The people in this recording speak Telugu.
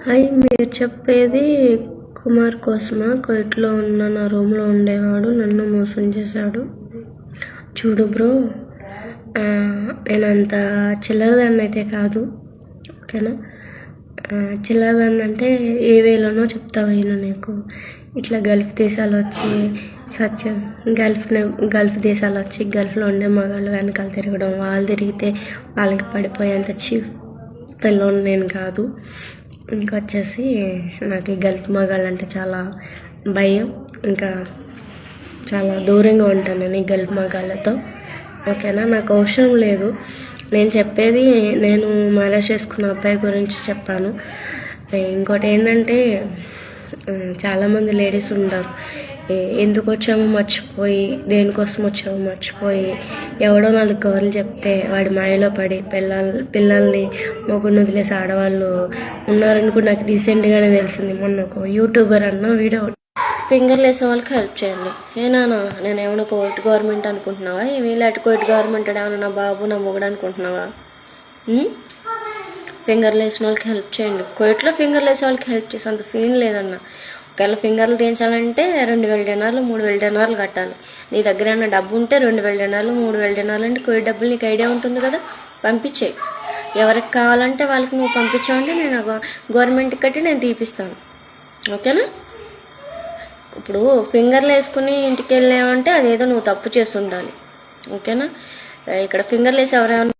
హాయ్ మీరు చెప్పేది కుమార్ కోసమా? కోయిట్లో ఉన్న నా రూమ్లో ఉండేవాడు నన్ను మోసం చేశాడు. చూడు బ్రో నేను అంత చిల్లరదాన్ని అయితే కాదు ఓకేనా? చిల్లరదాన్ని అంటే ఏ వేలోనో చెప్తా నేను నీకు. ఇట్లా గల్ఫ్ దేశాలు వచ్చి సత్యం గల్ఫ్ గల్ఫ్ దేశాలు వచ్చి గల్ఫ్లో ఉండే మగాళ్ళు వెనకాల తిరగడం వాళ్ళు తిరిగితే వాళ్ళకి పడిపోయేంత చీఫ్ పిల్లని నేను కాదు. ఇంకొచ్చేసి నాకు ఈ గల్ఫ్ మగాలంటే చాలా భయం. ఇంకా చాలా దూరంగా ఉంటాను నేను ఈ గల్ఫ్ మగాళ్ళతో. ఓకేనా? నాకు అవసరం లేదు. నేను చెప్పేది నేను మ్యారేజ్ చేసుకున్న అబ్బాయి గురించి చెప్పాను. ఇంకోటి ఏంటంటే చాలామంది లేడీస్ ఉంటారు. ఎందుకు వచ్చామో మర్చిపోయి దేనికోసం వచ్చామో మర్చిపోయి ఎవడో నాలుగు కవర్లు చెప్తే వాడి మాయలో పడి పిల్లల్ పిల్లల్ని మొగుడిని వదిలేసి ఆడవాళ్ళు ఉన్నారని కూడా నాకు రీసెంట్గానే తెలిసింది మొన్న ఒక యూట్యూబర్ అన్న వీడియో. ఫింగర్లు వేసే వాళ్ళకి హెల్ప్ చేయండి. ఏ నాన్న నేను ఏమైనా కోర్టు గవర్నమెంట్ అనుకుంటున్నావా? వీళ్ళు అటు కోర్టు గవర్నమెంట్ ఏమైనా నా బాబు నా మొగుడు అనుకుంటున్నావా? ఫింగర్లు వేసిన వాళ్ళకి హెల్ప్ చేయండి. కోయిట్లో ఫింగర్లు వేసే వాళ్ళకి హెల్ప్ చేసే అంత సీన్ లేదన్న. ఒకవేళ ఫింగర్లు తీయించాలంటే రెండు వేల డినార్లు మూడు వేల డినార్లు కట్టాలి. నీ దగ్గర ఏమైనా డబ్బు ఉంటే రెండు వేల డినార్లు మూడు వేల డినార్లు అంటే కోయి డబ్బులు నీకు ఐడియా ఉంటుంది కదా? పంపించే ఎవరికి కావాలంటే వాళ్ళకి నువ్వు పంపించావంటే నేను గవర్నమెంట్కి కట్టి నేను తీపిస్తాను. ఓకేనా? ఇప్పుడు ఫింగర్లు వేసుకుని ఇంటికి వెళ్ళామంటే అదేదో నువ్వు తప్పు చేసి ఉండాలి. ఓకేనా? ఇక్కడ ఫింగర్లు వేసి ఎవరైనా